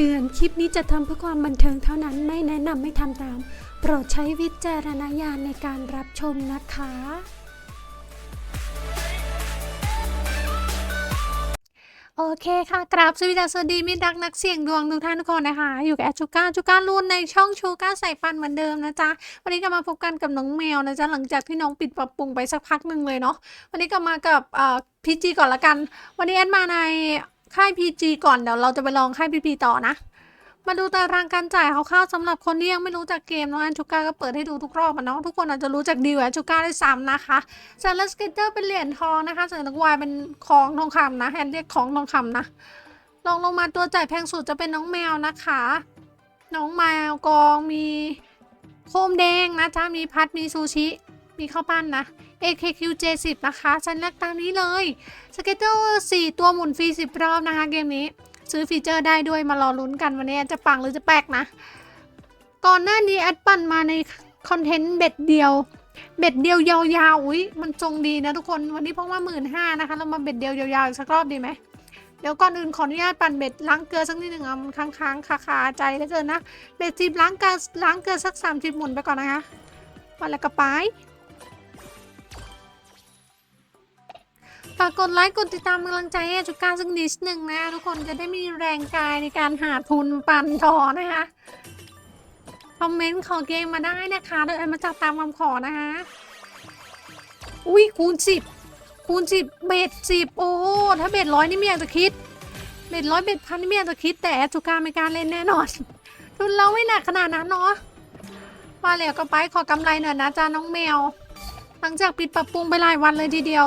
เตือน คลิปนี้จะทำเพื่อความบันเทิงเท่านั้น ไม่แนะนำไม่ทำตาม โปรดใช้วิจารณญาณในการรับชมนะคะ โอเคค่ะ กราบสวัสดีสวัสดีมิตรรักนักเสี่ยงดวงทุกท่านทุกคนนะคะ อยู่กับแอดชูก้าชูก้าลูนในช่องชูก้าใส่ปันเหมือนเดิมนะจ๊ะ วันนี้ก็มาพบกันกับน้องแมวนะจ๊ะ หลังจากที่น้องปิดปรับปรุงไปสักพักหนึ่งเลยเนาะ วันนี้ก็มากับเอ่อพีจีก่อนละกัน วันนี้แอดมาใน ค่ายพีจีก่อนเดี๋ยวเราจะไปลองค่ายพีพีต่อนะ มาดูตารางการจ่ายคร่าวๆสำหรับคนที่ยังไม่รู้จักเกมน้องแอนชูก้าก็เปิดให้ดูทุกรอบอะเนาะทุกคนอาจจะรู้จักดีกว่าแอนชูก้าได้ซ้ำนะคะซาร์ลสเกเตอร์เป็นเหรียญทองนะคะส่วนนักวายเป็นของทองคำนะแอนเรียกของทองคำนะลองลงมาตัวจ่ายแพงสุดจะเป็นน้องแมวนะคะ น้องแมวกองมีโคมแดงนะจ๊ะมีพัดมีซูชิ มีข้าวปั้นนะ AKQ J10 นะคะฉันเลือกตามนี้เลยสเกตเตอร์4ตัวหมุนฟรี10 รอบนะคะเกมนี้ ซื้อฟีเจอร์ได้ด้วยมารอลุ้นกันวันนี้จะปังหรือจะแปลกนะ ก่อนหน้านี้แอดปั่นมาในคอนเทนต์เบ็ดเดียว เบ็ดเดียวยาวๆ อุ้ยมันจงดีนะทุกคนวันนี้เพราะว่าหมื่นห้านะคะ เรามาเบ็ดเดียวยาวๆอีกสักรอบดีไหมเดี๋ยวก่อนอื่นขออนุญาตปั่นเบ็ดล้างเกลือสักนิดหนึ่งอะมันค้างๆคาคาๆใจเหลือเกินนะเบ็ดสิบล้างเกลือล้างเกลือสักสามสิบหมุนไปก่อนนะคะวันละกระป๋าย ฝากกดไลค์กดติดตามกำลังใจให้จุก้าสักนิดหนึ่งนะทุกคนจะได้มีแรงกายในการหาทุนปั่นต่อนะคะคอมเมนต์ขอเกมมาได้นะคะโดยเอามาจับตามคำขอนะคะอุ้ยคูณสิบคูณสิบเบ็ดสิบโอ้ถ้าเบ็ดร้อยนี่ไม่อยากจะคิดเบ็ดร้อยเบ็ดพันนี่ไม่อยากจะคิดแต่แอดจุก้าไม่กล้ารเล่นแน่นอนทุนเราไม่หนักขนาดนั้นเนาะมาแล้วก็ไปขอกำไรหน่อยนะจ้าน้องแมว หลังจากปิดปรับปรุงไปหลายวันเลยทีเดียว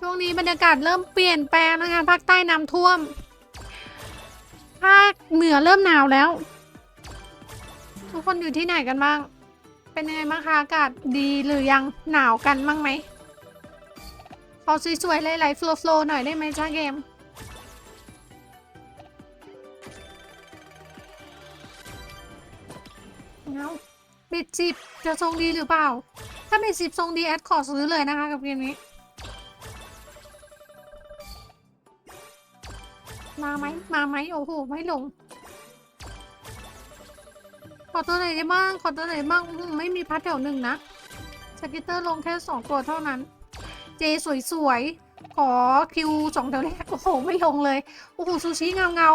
ช่วงนี้บรรยากาศเริ่มเปลี่ยนแปลงนะคะภาคใต้น้ำท่วม ภาคเหนือเริ่มหนาวแล้ว ทุกคนอยู่ที่ไหนกันบ้าง เป็นยังไงบ้างคะอากาศดีหรือยังหนาวกันบ้างไหมขอสวยๆไหลๆโฟล์ๆหน่อยได้ไหมจ้าเกมเอาบ็ดสิบจะทรงดีหรือเปล่า ถ้าบ็ดสิบทรงดีแอดขอซื้อเลยนะคะกับเกมนี้ มาไหมมาไหมโอ้โหไม่ลง ขอตัวไหนได้บ้างขอตัวไหนบ้างอื้อหือไม่มีพัดแถวหนึ่งนะสกิตเตอร์ลงแค่สองตัวเท่านั้น เจสวยๆขอคิวสองแถวแรกโอ้โหไม่ลงเลยโอ้โหซูชิเงาเงา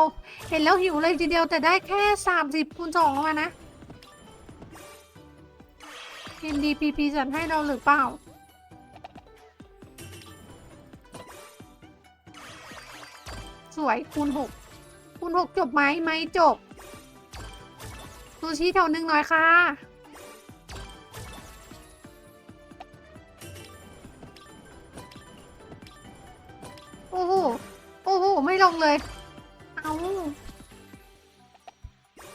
เห็นแล้วหิวเลยทีเดียวแต่ได้แค่สามสิบคูณสองมานะ NDPP จัดให้เราหรือเปล่า สวยคูณหกคูณหกจบไหมไม่จบซูชิแถวหนึ่งหน่อยค่ะ โอ้โห โอ้โห ไม่ลงเลย เอา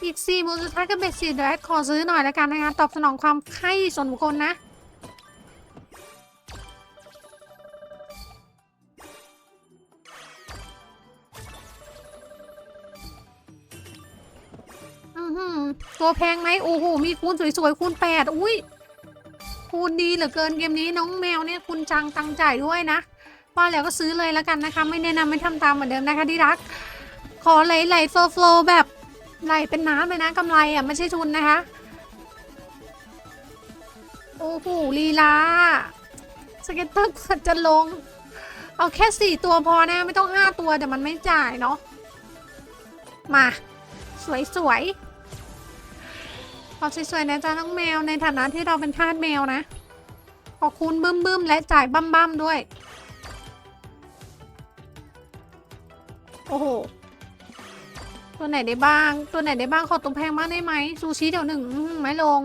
อีกสี่หมูลสุดท้ายก็เบ็ดสี่เดี๋ยวแอดขอซื้อหน่อยแล้วกันนะคะ ตอบสนองความใคร่ส่วนบุคคลนะ ตัวแพงไหมโอ้โห มีคูณสวยๆคูณแปดอุ้ยคูณดีเหลือเกินเกมนี้น้องแมวเนี่ยคุณจังตังจ่ายด้วยนะว่าแล้วก็ซื้อเลยแล้วกันนะคะ ไม่แนะนำไม่ทำตามเหมือนเดิมนะคะที่รัก ขอไหลไหลโฟล์โฟล์แบบไหลเป็นน้ำเลยนะกำไรอะไม่ใช่ทุนนะคะ โอ้โหลีลาสเก็ตเตอร์จะลง เอาแค่สี่ตัวพอนะ ไม่ต้องห้าตัวเดี๋ยวมันไม่จ่ายเนาะมา สวยๆ ขอสวยๆนะจ๊ะน้องแมวในฐานะที่เราเป็นทาสแมวนะขอคูณบึ้มบึ้มๆและจ่ายบั้มบั้มๆด้วย โอ้โห ตัวไหนได้บ้าง ตัวไหนได้บ้างขอตัวแพงมากได้ไหมซูชิเดี๋ยวหนึ่งไม่ลง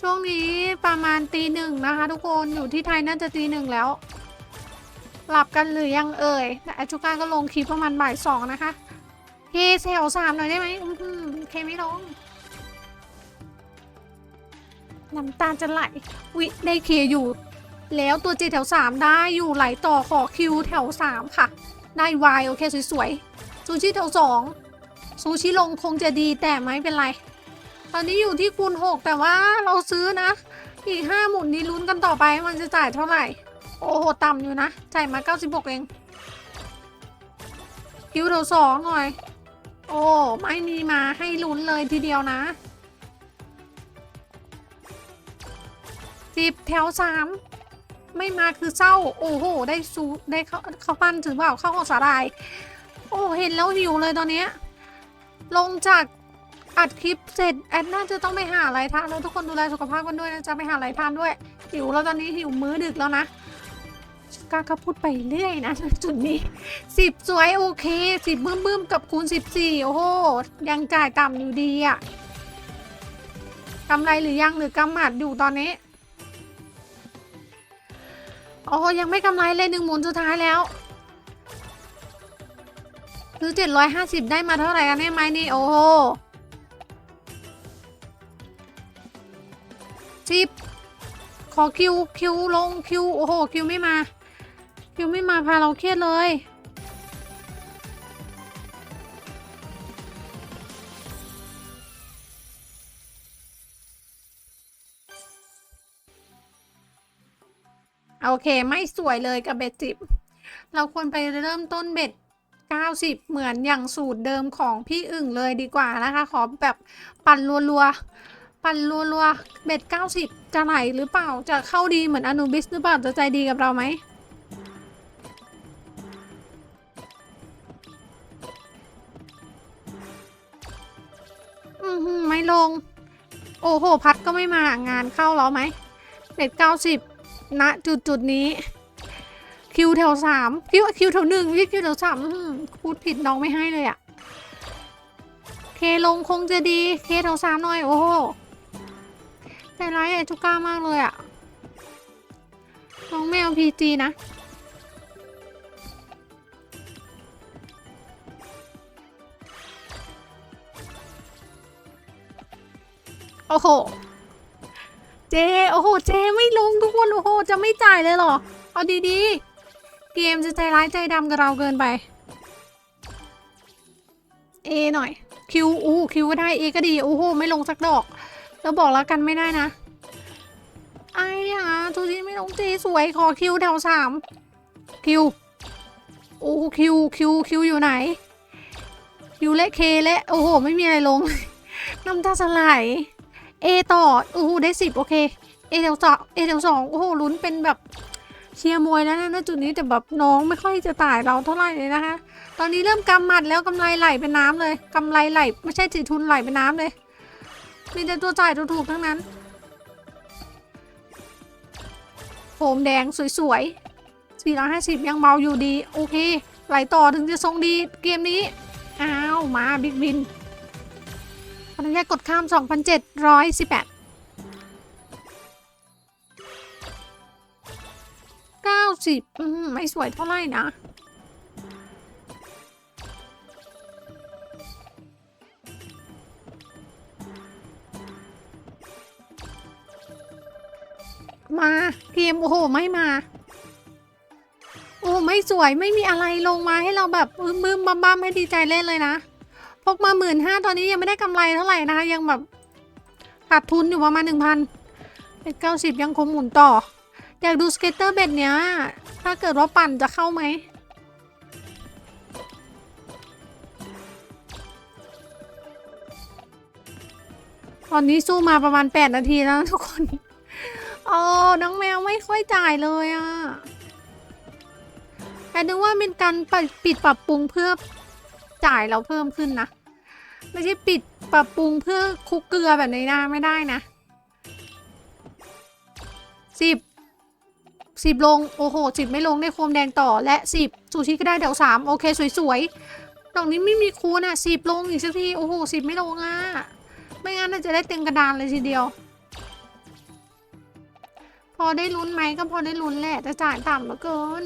ช่วงนี้ประมาณตีหนึ่งนะคะ ทุกคนอยู่ที่ไทยน่าจะตีหนึ่งแล้ว หลับกันหรือยังเอ่ยแต่อาจูก้าก็ลงคลิปประมาณบ่ายสองนะคะเคแถวสามหน่อยได้ไหมอื้อหือเคไม่ลง น้ำตาจะไหลวิได้เคอยู่ แล้วตัวเจแถวสามได้อยู่ไหลต่อขอคิวแถวสามค่ะ ได้วายโอเคสวยๆซูชิแถวสองซูชิลงคงจะดีแต่ไม่เป็นไร ตอนนี้อยู่ที่คูณหกแต่ว่าเราซื้อนะ อีกห้าหมุนนี้ลุ้นกันต่อไปมันจะจ่ายเท่าไหร่ โอ้โหต่ำอยู่นะ จ่ายมา 96 เองคคิวแถวสองหน่อย โอ้ไม่มีมาให้ลุ้นเลยทีเดียวนะ สิบแถวสามไม่มาคือเศร้า โอ้โห ได้ซูได้เข้าเข้าปั้นถือเปล่าเข้าออกสาหร่าย โอ้เห็นแล้วหิวเลยตอนเนี้ยลงจากอัดคลิปเสร็จแอดน่าจะต้องไปหาอะไรทานแล้วทุกคนดูแลสุขภาพกันด้วยนะจะไปหาอะไรทานด้วยหิวแล้วตอนนี้หิวมื้อดึกแล้วนะกล้าก็พูดไปเรื่อยนะจุดนี้สิบสวยโอเคสิบบึ้มบึ้มๆกับคูณสิบสี่โอ้โหยังจ่ายต่ำอยู่ดีอะกำไรหรือยังหรือกำหมัดอยู่ตอนนี้ โอ้ยังไม่กำไรเลยหนึ่งหมุนสุดท้ายแล้วคือเจ็ดร้อยห้าสิบได้มาเท่าไหร่กันเนี่ยไหมนี่ โอ้โหสิบขอคิวคิวลงคิว โอ้โห คิวไม่มา คิวไม่มาพาเราเครียดเลย โอเค ไม่สวยเลยกับเบ็ดสิบเราควรไปเริ่มต้นเบ็ด90 เหมือนอย่างสูตรเดิมของพี่อึ่งเลยดีกว่านะคะ ขอแบบปั่นรัวๆ ปั่นรัวๆ เบ็ด 90 จะไหลหรือเปล่า จะเข้าดีเหมือนอนูบิสหรือเปล่า จะใจดีกับเราไหม อือหือไม่ลง โอ้โห พัดก็ไม่มางานเข้าแล้วไหม เบ็ด 90 ณจุดจุดนี้ คิวแถวสามคิวคิวแถวหนึ่งไม่คิวแถวสามพูดผิดน้องไม่ให้เลยอะเคลงคงจะดีเคแถวสามหน่อย โอ้โหใจร้ายไอจุก้ามากเลยอะน้องแมวพีจีนะโอ้โห เจ โอ้โห เจไม่ลงทุกคน โอ้โห จะไม่จ่ายเลยเหรอ เอาดีๆ เกมจะใจร้ายใจดำกับเราเกินไป เอหน่อย คิวอู้คิวก็ได้เอก็ดี โอ้โห ไม่ลงสักดอก แล้วบอกแล้วกันไม่ได้นะ ไอ้เนี่ยทูทีไม่ลงเจสวย ขอคิวแถวสาม คิว โอ้คิว คิว คิวอยู่ไหน คิวและเคและ โอ้โห ไม่มีอะไรลง น้ำตาสลาย เอต่อโอ้โหได้สิบโอเคเอแถวสองเอแถวสองโอ้โหลุ้นเป็นแบบเชียร์มวยแล้วนะจุดนี้แต่แบบน้องไม่ค่อยจะตายเราเท่าไหร่เลยนะคะ ตอนนี้เริ่มกำหมัดแล้วกำไรไหลเป็นน้ำเลยกำไรไหลไม่ใช่สีทุนไหลเป็นน้ำเลย มีแต่ตัวจ่ายตัวถูกทั้งนั้นโฟมแดงสวยๆ 450 ยังเบาอยู่ดี โอเค ไหลต่อถึงจะทรงดีเกมนี้ อ้าว มาบิ๊กบิน ขออนุญาตกดข้าม 2,718 90 อืม ไม่สวยเท่าไหร่นะ มาเกมโอ้โห ไม่มา โอ้ไม่สวยไม่มีอะไรลงมาให้เราแบบบึ้มบึ้มบ้ามบ้ามให้ดีใจเล่นเลยนะ พกมาหมื่นห้าตอนนี้ยังไม่ได้กำไรเท่าไหร่นะคะ ยังแบบขาดทุนอยู่ประมาณหนึ่งพันเป็นเก้าสิบยังคงหมุนต่อ อยากดูสเก็ตเตอร์เบ็ดเนี้ย ถ้าเกิดว่าปั่นจะเข้าไหมตอนนี้สู้มาประมาณ 8 นาทีแล้วทุกคนโอ้น้องแมวไม่ค่อยจ่ายเลยอะ่ะแต่นึกว่าเป็นการปิดปรับปรุงเพื่อจ่ายเราเพิ่มขึ้นนะ ไม่ใช่ปิดปรับปรุงเพื่อคุกเกลือแบบนี้นะไม่ได้นะสิบสิบลง โอ้โหสิบไม่ลงได้โคมแดงต่อและสิบซูชิก็ได้แถวสามโอเค สวยๆดอกนี้ไม่มีคูณอะสิบลงอีกสักที โอ้โหสิบไม่ลงอะ ไม่งั้นน่าจะได้เต็มกระดานเลยทีเดียว พอได้ลุ้นไหมก็พอได้ลุ้นแหละแต่จ่ายต่ำเหลือเกิน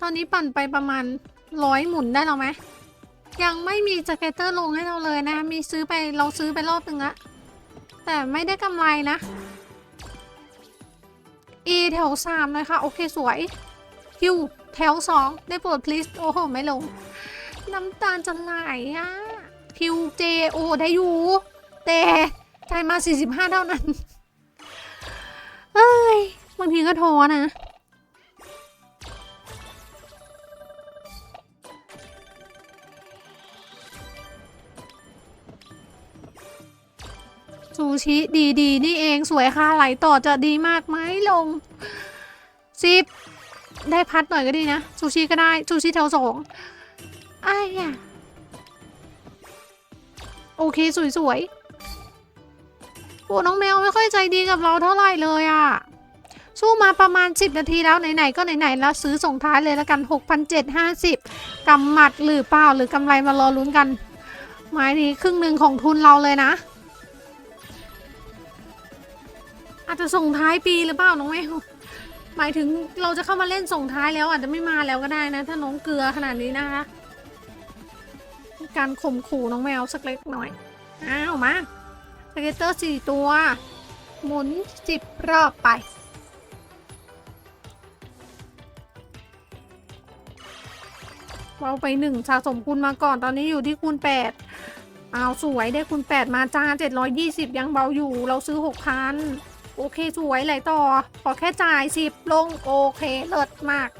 ตอนนี้ปั่นไปประมาณร้อยหมุนได้แล้วไหมยังไม่มีสเก็ตเตอร์ลงให้เราเลยนะ มีซื้อไปเราซื้อไปรอบนึงละแต่ไม่ได้กำไรนะ E แถวสามเลยค่ะ โอเคสวย Q แถวสองได้โปรด please โอ้โห ไม่ลง น้ำตาลจะไหลอะ Q J โอ้ได้อยู่ แต่จ่ายมา 45 เท่านั้น เอ้ยบางทีก็ท้อนะ ซูชิดีๆ นี่เองสวยค่ะไหลต่อจะดีมากไหมลงสิบได้พัดหน่อยก็ดีนะ ซูชิก็ได้ซูชิแถวสองไอ้ยะโอเคสวยๆโอ้น้องแมวไม่ค่อยใจดีกับเราเท่าไหร่เลยอะสู้มาประมาณ 10 นาทีแล้วไหนๆก็ไหนๆแล้วซื้อส่งท้ายเลยแล้วกัน 6,750กำหมัดหรือเปล่าหรือกำไรมารอลุ้นกันไม้นี้ครึ่งหนึ่งของทุนเราเลยนะ อาจจะส่งท้ายปีหรือเปล่าน้องแมวหมายถึงเราจะเข้ามาเล่นส่งท้ายแล้วอาจจะไม่มาแล้วก็ได้นะ ถ้าน้องเกลือขนาดนี้นะคะการข่มขู่น้องแมวสักเล็กหน่อยอ้าวมาสเกตเตอร์สี่ตัว หมุนสิบรอบไปเราไปหนึ่งสะสมคูณมาก่อนตอนนี้อยู่ที่คูณแปดเอาสวยได้คูณแปดมาจ้าเจ็ดร้อยยี่สิบยังเบาอยู่เราซื้อหกพัน โอเคสวยไหลต่อ ขอแค่จ่ายสิบลง โอเค เลิศมาก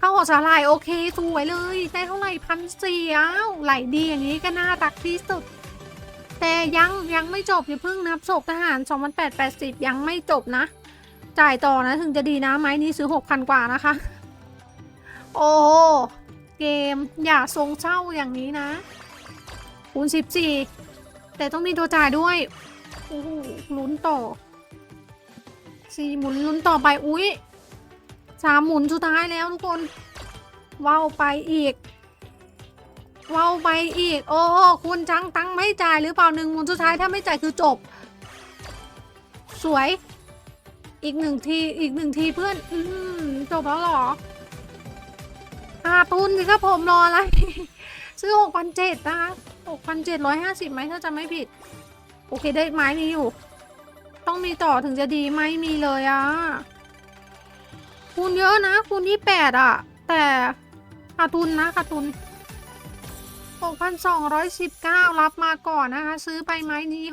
ข้าวหัวสาหร่ายโอเค สวยเลย ได้เท่าไหร่พันสี่อ้าวไหลดีอย่างนี้ก็น่ารักที่สุด แต่ยังยังไม่จบอย่าเพิ่งนับศพทหาร 2,880 ยังไม่จบนะ จ่ายต่อนะถึงจะดีนะไม้นี้ซื้อ 6,000 กว่านะคะ โอ้เกมอย่าทรงเศร้าอย่างนี้นะคูณ14 แต่ต้องมีตัวจ่ายด้วย โอ้โหลุ้นต่อสี่หมุนลุ้นต่อไป อุ๊ยสามหมุนสุดท้ายแล้วทุกคนว้าวไปอีกว้าวไปอีก โอ้โหคุณจังตังไม่จ่ายหรือเปล่าหนึ่งหมุนสุดท้ายถ้าไม่จ่ายคือจบ สวย อีกหนึ่งทีอีกหนึ่งทีเพื่อน อืมจบแล้วหรออาทุนสิครับผมรออะไร ซื้อหกพันเจ็ดนะคะหกพันเจ็ดร้อยห้าสิบไหมถ้าจะไม่ผิด โอเคได้ไม้มีอยู่ ต้องมีต่อถึงจะดีไม่มีเลยอะคูณเยอะนะคูณที่แปดอะแต่ขาดทุนนะขาดทุน 6,219 รับมาก่อนนะคะ ซื้อไปไม้นี้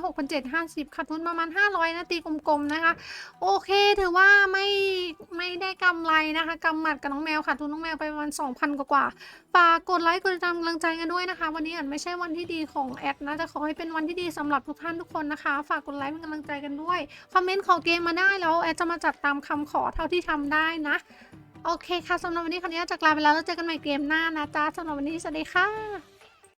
6,750ขาดทุนประมาณ 500 นะตีกลมๆนะคะ โอเคถือว่าไม่ไม่ได้กำไรนะคะกำหมัดกับน้องแมวขาดทุนน้องแมวไปประมาณ 2,000 กว่าๆฝากกดไลค์กดติดตามกำลังใจกันด้วยนะคะ วันนี้อาจไม่ใช่วันที่ดีของแอดนะจะขอให้เป็นวันที่ดีสำหรับทุกท่านทุกคนนะคะ ฝากกดไลค์เป็นกำลังใจกันด้วยคอมเมนต์ขอเกมมาได้แล้วแอดจะมาจัดตามคำขอเท่าที่ทำได้นะโอเคค่ะสำหรับวันนี้ขออนุญาตจากลาไปแล้วแล้วเจอกันใหม่เกมหน้านะจ๊ะสำหรับวันนี้สวัสดีค่ะ